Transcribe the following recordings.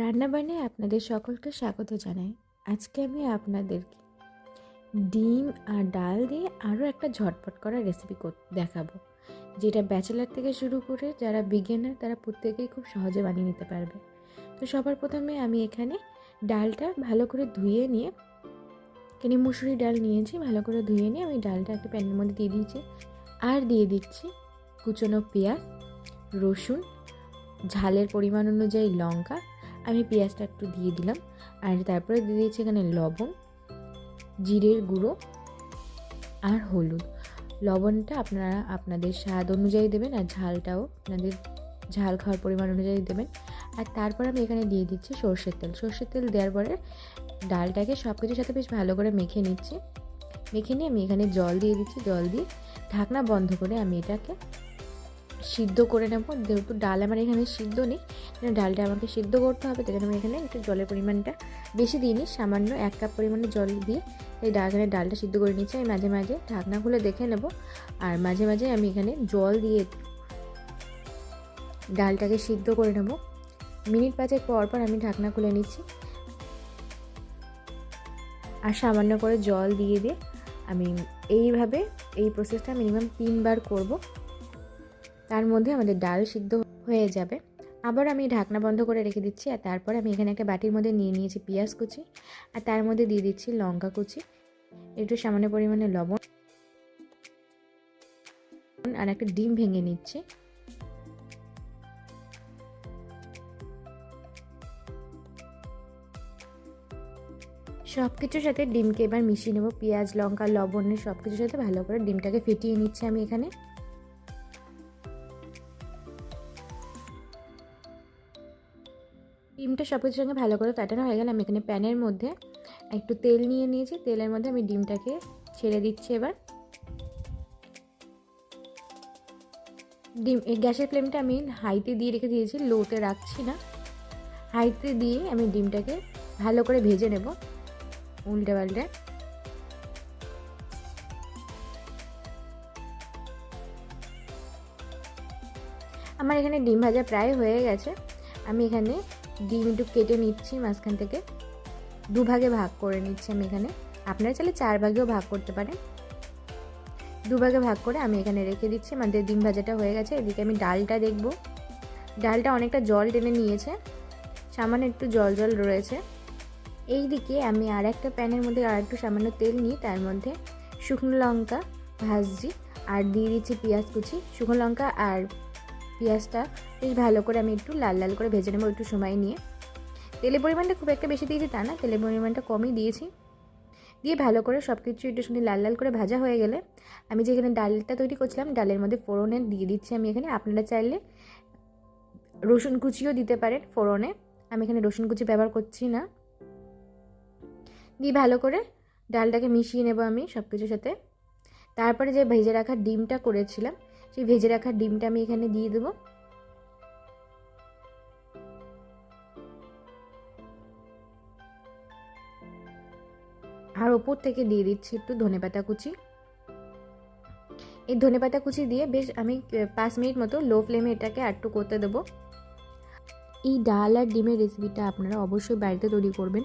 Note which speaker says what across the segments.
Speaker 1: রান্নাবান্নায় আপনাদের সকলকে স্বাগত জানাই। আজকে আমি আপনাদেরকে ডিম আর ডাল দিয়ে আরও একটা ঝটপট করা রেসিপি দেখাবো। যেটা ব্যাচেলার থেকে শুরু করে যারা বিগিনার তারা প্রত্যেকেই খুব সহজে বানিয়ে নিতে পারবে। তো সবার প্রথমে আমি এখানে ডালটা ভালো করে ধুয়ে নিয়ে, এখানে মুসুরি ডাল নিয়েছি, ভালো করে ধুয়ে নিয়ে আমি ডালটা একটা প্যানের মধ্যে দিয়ে দিয়েছি। আর দিয়ে দিচ্ছি কুচনো পেঁয়াজ, রসুন, ঝালের পরিমাণ অনুযায়ী লঙ্কা আমি পেঁয়াজটা একটু দিয়ে দিলাম। আর তারপরে দিয়ে দিয়েছি এখানে লবণ, জিরের গুঁড়ো আর হলুদ। লবণটা আপনারা আপনাদের স্বাদ অনুযায়ী দেবেন আর ঝালটাও আপনাদের ঝাল খাওয়ার পরিমাণ অনুযায়ী দেবেন। আর তারপর আমি এখানে দিয়ে দিচ্ছি সর্ষের তেল। সর্ষের তেল দেওয়ার পরে ডালটাকে সব কিছুর সাথে বেশ ভালো করে মেখে নিচ্ছি। মেখে নিয়ে আমি এখানে জল দিয়ে দিচ্ছি। জল দিয়ে ঢাকনা বন্ধ করে আমি এটাকে সিদ্ধ করে নেব। যেহেতু ডাল আমার এখানে সিদ্ধ নেই ডালটা আমাকে সিদ্ধ করতে হবে, তাই আমি এখানে একটু জলের পরিমাণটা বেশি দিইনি, সামান্য এক কাপ পরিমাণে জল দিয়ে এই এখানে ডালটা সিদ্ধ করে নিচ্ছি আমি মাঝে মাঝে ঢাকনা খুলে দেখে নেব, আর মাঝে মাঝে আমি এখানে জল দিয়ে ডালটাকে সিদ্ধ করে নেব। মিনিট পাঁচেক পর পর আমি ঢাকনা খুলে নিচ্ছি। আর সামান্য করে জল দিয়ে দিয়ে আমি এইভাবে এই প্রসেসটা মিনিমাম তিনবার করব। তার মধ্যে আমাদের ডাল সিদ্ধ হয়ে যাবে। আবার আমি ঢাকনা বন্ধ করে রেখে দিচ্ছি আর তারপর আমি এখানে একটা বাটির মধ্যে নিয়ে নিয়েছি পেঁয়াজ কুচি আর তার মধ্যে দিয়ে দিচ্ছি লঙ্কা কুচি, একটু সামান্য পরিমাণে লবণ আর একটা ডিম ভেঙে নিচ্ছি। সব কিছুর সাথে ডিমকে এবার মিশিয়ে নেব। পেঁয়াজ, লঙ্কা লবণের সব কিছুর সাথে ভালো করে ডিমটাকে ফেটিয়ে নিচ্ছি আমি এখানে। ডিমটা সব কিছুর সঙ্গে ভালো করে ফ্যাটানো হয়ে গেলে। আমি এখানে প্যানের মধ্যে একটু তেল নিয়ে নিয়েছি। তেলের মধ্যে আমি ডিমটাকে ছেড়ে দিচ্ছি এবার। ডিম, এই গ্যাসের ফ্লেমটা আমি হাইতে দিয়ে রেখে দিয়েছি, লোতে রাখছি না। হাইতে দিয়ে আমি ডিমটাকে ভালো করে ভেজে নেব, উল্টে পাল্টে। আমার এখানে ডিম ভাজা প্রায় হয়ে গেছে। আমি এখানে ডিম একটু কেটে নিচ্ছি মাঝখান থেকে। দুভাগে ভাগ করে নিচ্ছি আমি এখানে। আপনারা চাইলে চার ভাগেও ভাগ করতে পারেন। দুভাগে ভাগ করে আমি এখানে রেখে দিচ্ছি। আমাদের ডিম ভাজাটা হয়ে গেছে। এদিকে আমি ডালটা দেখব। ডালটা অনেকটা জল টেনে নিয়েছে। সামান্য একটু জল জল রয়েছে। এই দিকে আমি আর একটা প্যানের মধ্যে আর একটু সামান্য তেল নিই তার মধ্যে শুকনো লঙ্কা ভাজছি আর দিয়ে দিচ্ছি পেঁয়াজ কুচি। শুকনো লঙ্কা আর পেঁয়াজটা বেশ ভালো করে আমি একটু লাল লাল করে ভেজে নেব একটু সময় নিয়ে। তেলের পরিমাণটা খুব একটা বেশি দিয়েছি তা না, তেলের পরিমাণটা কমই দিয়েছি। দিয়ে ভালো করে সব কিছু একটু শুনে লাল লাল করে ভাজা হয়ে গেলে আমি যেখানে ডালটা তৈরি করছিলাম, ডালের মধ্যে ফোড়নে দিয়ে দিচ্ছি আমি এখানে। আপনারা চাইলে রসুন কুচিও দিতে পারেন ফোড়নে, আমি এখানে রসুন কুচি ব্যবহার করছি না। দিয়ে ভালো করে ডালটাকে মিশিয়ে নেব আমি সব কিছুর সাথে। তারপরে যে ভেজে রাখা ডিমটা করেছিলাম সেই ভেজে রাখার ডিমটা আমি এখানে দিয়ে দেবো। আর ওপর থেকে দিয়ে দিচ্ছি একটু ধনেপাতা কুচি। এই ধনেপাতা কুচি দিয়ে বেশ আমি পাঁচ মিনিট মতো লো ফ্লেমে এটাকে আটটু করতে দেবো। এই ডাল আর ডিমের রেসিপিটা আপনারা অবশ্যই বাড়িতে তৈরি করবেন।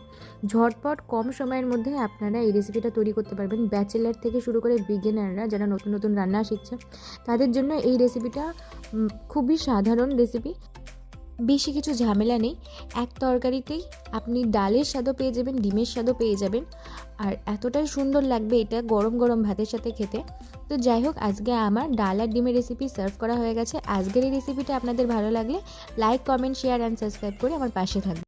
Speaker 1: ঝটপট কম সময়ের মধ্যে আপনারা এই রেসিপিটা তৈরি করতে পারবেন। ব্যাচেলার থেকে শুরু করে বিগিনাররা যারা নতুন নতুন রান্না শিখছে, তাদের জন্য এই রেসিপিটা খুবই সাধারণ রেসিপি বেশি কিছু ঝামেলা নেই। এক তরকারিতেই আপনি ডালের স্বাদও পেয়ে যাবেন, ডিমের স্বাদও পেয়ে যাবেন। আর এতটাই সুন্দর লাগবে এটা গরম গরম ভাতের সাথে খেতে। তো যাই হোক, আজকে আমার ডাল আর ডিমের রেসিপি সার্ভ করা হয়ে গেছে। আজকের এই রেসিপিটা আপনাদের ভালো লাগলে like comment share and subscribe করে আমার পাশে থাকবে